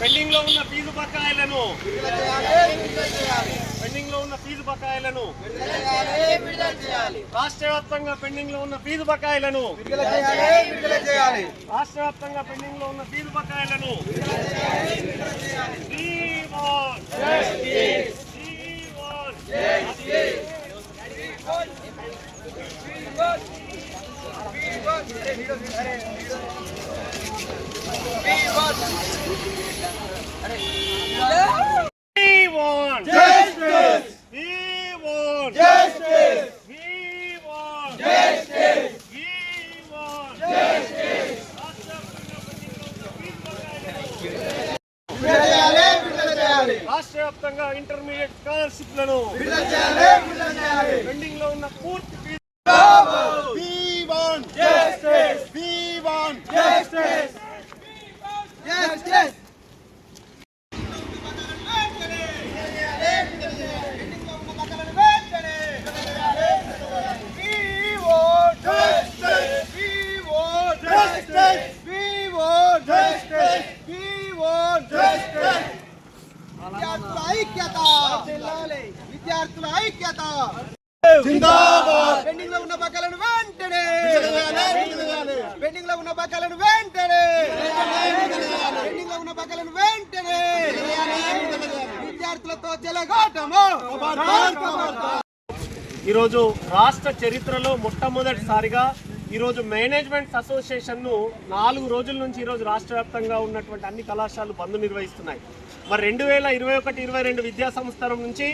పెండింగ్లో ఉన్న ఫీజు బకాయిలను పెండింగ్లో ఉన్న ఫీజు బకాయిలను రాష్ట్ర వ్యాప్తంగా పెండింగ్లో ఉన్న ఫీజు బకాయిలను రాష్ట్ర వ్యాప్తంగా పెండింగ్లో ఉన్న ఫీజు బకాయిలను We రాష్ట్ర వ్యాప్తంగా ఇంటర్మీడియట్ స్కాలర్షిప్లను పెండింగ్లో ఉన్న పూర్తి విద్యార్థుల ఐక్యత! విద్యార్థుల ఐక్యత! పెండింగ్లో ఉన్న బకాలను వెంటనే! పెండింగ్లో ఉన్న బకాలను వెంటనే! పెండింగ్లో ఉన్న బకాలను వెంటనే! విద్యార్థులతో చెలగాటము ఈరోజు రాష్ట్ర చరిత్రలో మొట్టమొదటిసారిగా ఈరోజు మేనేజ్మెంట్స్ అసోసియేషన్ను నాలుగు రోజుల నుంచి ఈరోజు రాష్ట్ర వ్యాప్తంగా ఉన్నటువంటి అన్ని కళాశాలలు బంద్ నిర్వహిస్తున్నాయి. మరి రెండు వేల ఇరవై ఒకటి ఇరవై రెండు విద్యా సంవత్సరం నుంచి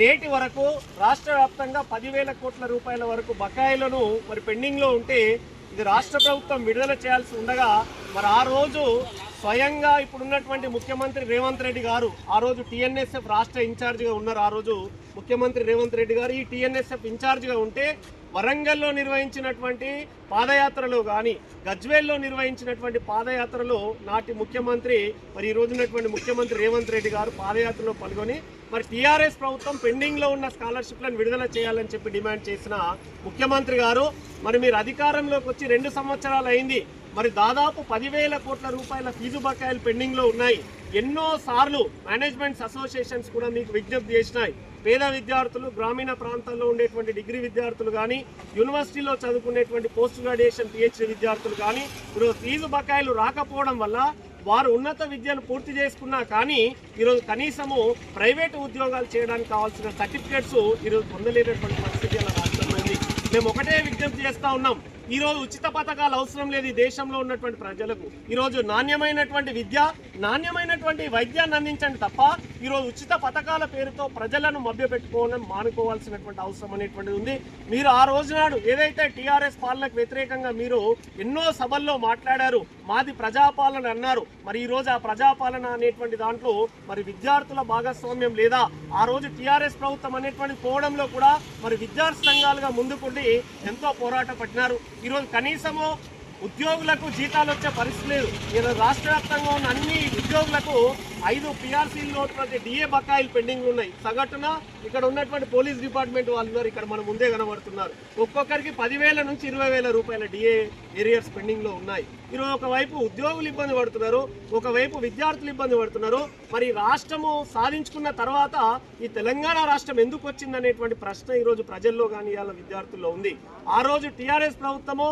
నేటి వరకు రాష్ట్ర వ్యాప్తంగా పదివేల కోట్ల రూపాయల వరకు బకాయిలను మరి పెండింగ్లో ఉంటే ఇది రాష్ట్ర ప్రభుత్వం విడుదల చేయాల్సి ఉండగా మరి ఆ రోజు స్వయంగా ఇప్పుడున్నటువంటి ముఖ్యమంత్రి రేవంత్ రెడ్డి గారు ఆ రోజు టీఎన్ఎస్ఎఫ్ రాష్ట్ర ఇన్ఛార్జిగా ఉన్నారు ఆ రోజు ముఖ్యమంత్రి రేవంత్ రెడ్డి గారు ఈ టీఎన్ఎస్ఎఫ్ ఇన్ఛార్జిగా ఉంటే వరంగల్లో నిర్వహించినటువంటి పాదయాత్రలో కానీ గజ్వేల్లో నిర్వహించినటువంటి పాదయాత్రలో నాటి ముఖ్యమంత్రి మరి ఈ రోజున్నటువంటి ముఖ్యమంత్రి రేవంత్ రెడ్డి గారు పాదయాత్రలో పాల్గొని మరి టీఆర్ఎస్ ప్రభుత్వం పెండింగ్లో ఉన్న స్కాలర్షిప్లను విడుదల చేయాలని చెప్పి డిమాండ్ చేసిన ముఖ్యమంత్రి గారు మరి మీరు అధికారంలోకి వచ్చి రెండు సంవత్సరాలు అయింది మరి దాదాపు పదివేల కోట్ల రూపాయల ఫీజు బకాయిలు పెండింగ్లో ఉన్నాయి. ఎన్నో సార్లు మేనేజ్మెంట్స్ అసోసియేషన్స్ కూడా మీకు విజ్ఞప్తి చేసినాయి. పేద విద్యార్థులు గ్రామీణ ప్రాంతాల్లో ఉండేటువంటి డిగ్రీ విద్యార్థులు కానీ యూనివర్సిటీలో చదువుకునేటువంటి పోస్ట్ గ్రాడ్యుయేషన్ పిహెచ్డి విద్యార్థులు కానీ ఈరోజు ఫీజు బకాయిలు రాకపోవడం వల్ల వారు ఉన్నత విద్యను పూర్తి చేసుకున్నా కానీ ఈరోజు కనీసము ప్రైవేటు ఉద్యోగాలు చేయడానికి కావాల్సిన సర్టిఫికేట్స్ ఈరోజు పొందలేనటువంటి పరిస్థితి అలా రాష్ట్రంలో ఉంది. మేము ఒకటే విజ్ఞప్తి చేస్తూ ఉన్నాం. ఈరోజు ఉచిత పథకాలు అవసరం లేదు ఈ దేశంలో ఉన్నటువంటి ప్రజలకు. ఈరోజు నాణ్యమైనటువంటి విద్య నాణ్యమైనటువంటి వైద్యాన్ని అందించండి తప్ప ఈరోజు ఉచిత పథకాల పేరుతో ప్రజలను మభ్యపెట్టుకోవడం మానుకోవాల్సినటువంటి అవసరం అనేటువంటిది ఉంది. మీరు ఆ రోజు నాడు ఏదైతే టీఆర్ఎస్ పాలనకు వ్యతిరేకంగా మీరు ఎన్నో సభల్లో మాట్లాడారు మాది ప్రజాపాలన అన్నారు మరి ఈ రోజు ఆ ప్రజాపాలన అనేటువంటి దాంట్లో మరి విద్యార్థుల భాగస్వామ్యం లేదా ఆ రోజు టీఆర్ఎస్ ప్రభుత్వం అనేటువంటి పోవడంలో కూడా మరి విద్యార్థి సంఘాలుగా ముందుకుండి ఎంతో పోరాట పడినారు ఈరోజు కనీసము ఉద్యోగులకు జీతాలు వచ్చే పరిస్థితి లేదు. ఈరోజు రాష్ట్ర వ్యాప్తంగా ఉన్న అన్ని ఉద్యోగులకు ఐదు పిఆర్సీలో ఉన్నటువంటి డిఏ బకాయిలు పెండింగ్లు ఉన్నాయి. సగటున ఇక్కడ ఉన్నటువంటి పోలీస్ డిపార్ట్మెంట్ వాళ్ళు ఇక్కడ మన ముందే కనబడుతున్నారు. ఒక్కొక్కరికి పదివేల నుంచి ఇరవై వేల రూపాయల డిఏ ఏరియర్స్ పెండింగ్లో ఉన్నాయి. ఈరోజు ఒకవైపు ఉద్యోగులు ఇబ్బంది పడుతున్నారు ఒకవైపు విద్యార్థులు ఇబ్బంది పడుతున్నారు. మరి రాష్ట్రము సాధించుకున్న తర్వాత ఈ తెలంగాణ రాష్ట్రం ఎందుకు వచ్చిందనేటువంటి ప్రశ్న ఈరోజు ప్రజల్లో కానీ ఇవాళ విద్యార్థుల్లో ఉంది. ఆ రోజు టీఆర్ఎస్ ప్రభుత్వము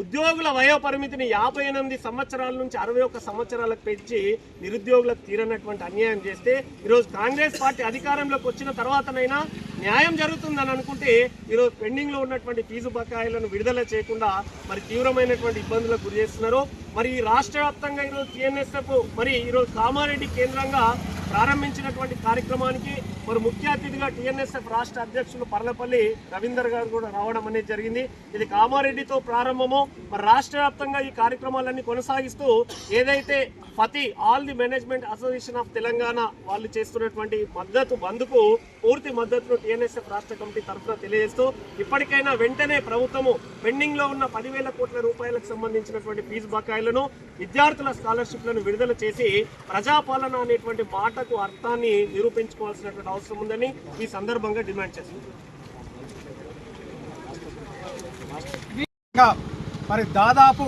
ఉద్యోగుల వయోపరిమితిని యాభై ఎనిమిది సంవత్సరాల నుంచి అరవై ఒక్క సంవత్సరాలకు పెంచి నిరుద్యోగులకు తీరనటువంటి అన్యాయం చేస్తే ఈరోజు కాంగ్రెస్ పార్టీ అధికారంలోకి వచ్చిన తర్వాతనైనా న్యాయం జరుగుతుందని అనుకుంటే ఈరోజు పెండింగ్లో ఉన్నటువంటి ఫీజు బకాయిలను విడుదల చేయకుండా మరి తీవ్రమైనటువంటి ఇబ్బందులకు గురి చేస్తున్నారు. మరి ఈ రాష్ట్ర వ్యాప్తంగా ఈరోజు టీఎన్ఎస్ఎఫ్ మరి ఈరోజు కామారెడ్డి కేంద్రంగా ప్రారంభించినటువంటి కార్యక్రమానికి మరి ముఖ్య అతిథిగా టీఎన్ఎస్ఎఫ్ రాష్ట్ర అధ్యక్షులు పర్లపల్లి రవీందర్ గారు కూడా రావడం అనేది జరిగింది. ఇది కామారెడ్డితో ప్రారంభము. మరి రాష్ట్ర వ్యాప్తంగా ఈ కార్యక్రమాలన్నీ కొనసాగిస్తూ ఏదైతే FATHI all the management association of Telangana వాళ్ళు చేస్తున్నటువంటి మద్దతు బంద్కు పూర్తి మద్దతును టీఎన్ఎస్ఎఫ్ రాష్ట్ర కమిటీ తరఫున తెలియజేస్తూ ఇప్పటికైనా వెంటనే ప్రభుత్వము పెండింగ్లో ఉన్న పదివేల కోట్ల రూపాయలకు సంబంధించినటువంటి ఫీజు బకాయిలను విద్యార్థుల స్కాలర్షిప్లను విడుదల చేసి ప్రజాపాలన అనేటువంటి మాటకు అర్థాన్ని నిరూపించుకోవాల్సినటువంటి అవసరం ఉందని ఈ సందర్భంగా డిమాండ్ చేస్తుంది మరి దాదాపు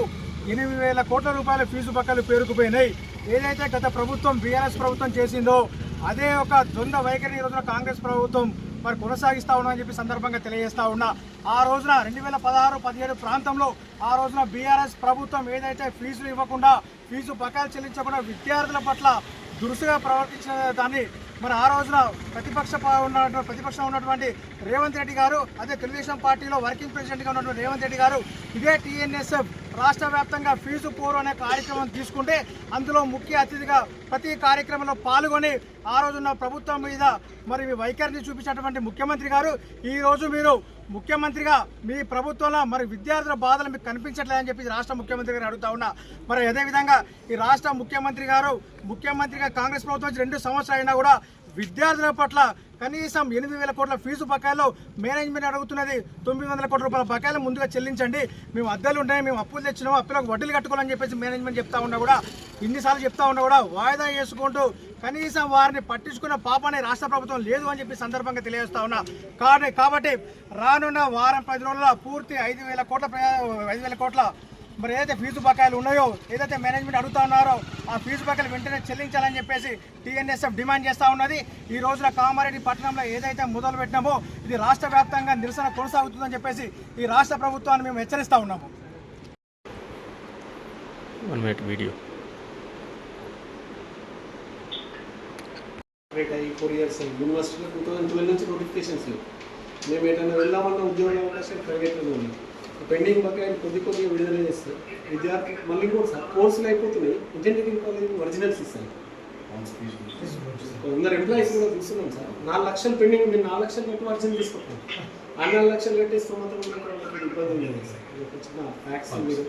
ఎనిమిది వేల కోట్ల రూపాయల ఫీజు బకాయిలు పేరుకుపోయినాయి. ఏదైతే గత ప్రభుత్వం బీఆర్ఎస్ ప్రభుత్వం చేసిందో అదే ఒక ద్వంద్వ వైఖరి ఈ రోజున కాంగ్రెస్ ప్రభుత్వం మరి కొనసాగిస్తా ఉన్నామని చెప్పి సందర్భంగా తెలియజేస్తా ఉన్నా. ఆ రోజున రెండు వేల పదహారు పదిహేడు ప్రాంతంలో ఆ రోజున బీఆర్ఎస్ ప్రభుత్వం ఏదైతే ఫీజులు ఇవ్వకుండా ఫీజు బకాయిలు చెల్లించకుండా విద్యార్థుల పట్ల దురుసుగా ప్రవర్తించిన దాన్ని మరి ఆ రోజున ప్రతిపక్ష ఉన్నటువంటి ప్రతిపక్షం ఉన్నటువంటి రేవంత్ రెడ్డి గారు అదే తెలుగుదేశం పార్టీలో వర్కింగ్ ప్రెసిడెంట్గా ఉన్నటువంటి రేవంత్ రెడ్డి గారు ఇదే టీఎన్ఎస్ఎఫ్ రాష్ట్ర వ్యాప్తంగా ఫీజు పోరు అనే కార్యక్రమం తీసుకుంటే అందులో ముఖ్య అతిథిగా ప్రతి కార్యక్రమంలో పాల్గొని ఆ రోజున్న ప్రభుత్వం మీద మరి మీ వైఖరిని చూపించినటువంటి ముఖ్యమంత్రి గారు ఈరోజు మీరు ముఖ్యమంత్రిగా మీ ప్రభుత్వంలో మరి విద్యార్థుల బాధలు మీకు కనిపించట్లేదని చెప్పి రాష్ట్ర ముఖ్యమంత్రి గారు అడుగుతా ఉన్నా. మరి అదేవిధంగా ఈ రాష్ట్ర ముఖ్యమంత్రి గారు ముఖ్యమంత్రిగా కాంగ్రెస్ ప్రభుత్వం రెండు సంవత్సరాలు అయినా కూడా విద్యార్థుల పట్ల కనీసం ఎనిమిది వేల కోట్ల ఫీజు బకాయిలో మేనేజ్మెంట్ అడుగుతున్నది. తొమ్మిది వందల కోట్ల రూపాయల బకాయిలు ముందుగా చెల్లించండి. మేము అద్దెలు ఉన్నాయి మేము అప్పులు తెచ్చినాము అప్పులకు వడ్డీలు కట్టుకోవాలని చెప్పేసి మేనేజ్మెంట్ చెప్తా ఉన్నా కూడా ఇన్నిసార్లు చెప్తా ఉన్నా కూడా వాయిదా వేసుకుంటూ కనీసం వారిని పట్టించుకున్న పాపనే రాష్ట్ర ప్రభుత్వం లేదు అని చెప్పి సందర్భంగా తెలియజేస్తా ఉన్నా. కానీ కాబట్టి రానున్న వారం పది రోజుల పూర్తి ఐదు వేల కోట్ల ఐదు వేల కోట్ల మరి ఏదైతే ఫీజు బకాయిలు ఉన్నాయో ఏదైతే మేనేజ్మెంట్ అడుగుతా ఉన్నారో ఆ ఫీజు బకాయిలు వెంటనే చెల్లించాలని చెప్పేసి టీఎన్ఎస్ఎఫ్ డిమాండ్ చేస్తూ ఉన్నది. ఈ రోజున కామారెడ్డి పట్టణంలో ఏదైతే మొదలు పెట్టినామో ఇది రాష్ట్ర వ్యాప్తంగా నిరసన కొనసాగుతుందని చెప్పేసి ఈ రాష్ట్ర ప్రభుత్వాన్ని మేము హెచ్చరిస్తా ఉన్నాము. One minute video four years యూనివర్సిటీలో టూ థౌసండ్ ట్వెల్వ్ నుంచి నోటిఫికేషన్స్ లేవు. మేము ఎటైనా వెళ్దామన్న ఉద్యోగ ప్రైవేట్లో పెండింగ్ బకాయిలు కొద్ది కొద్దిగా విడుదల చేస్తారు విద్యార్థి మళ్ళీ కూడా సార్ కోర్సులు అయిపోతున్నాయి. ఇంజనీరింగ్ కాలేజ్ ఒరిజినల్స్ ఇస్తాను కొందరు ఎంప్లాయీస్ కూడా చూస్తున్నాం సార్. నాలుగు లక్షలు పెండింగ్ మీరు నాలుగు లక్షలు పెట్టి ఒరిజినల్ తీసుకుంటాం ఆ నాలుగు లక్షలు కట్టేస్తే మాత్రం ఇబ్బంది లేదు సార్. చిన్న ఫ్యాక్స్ మీరు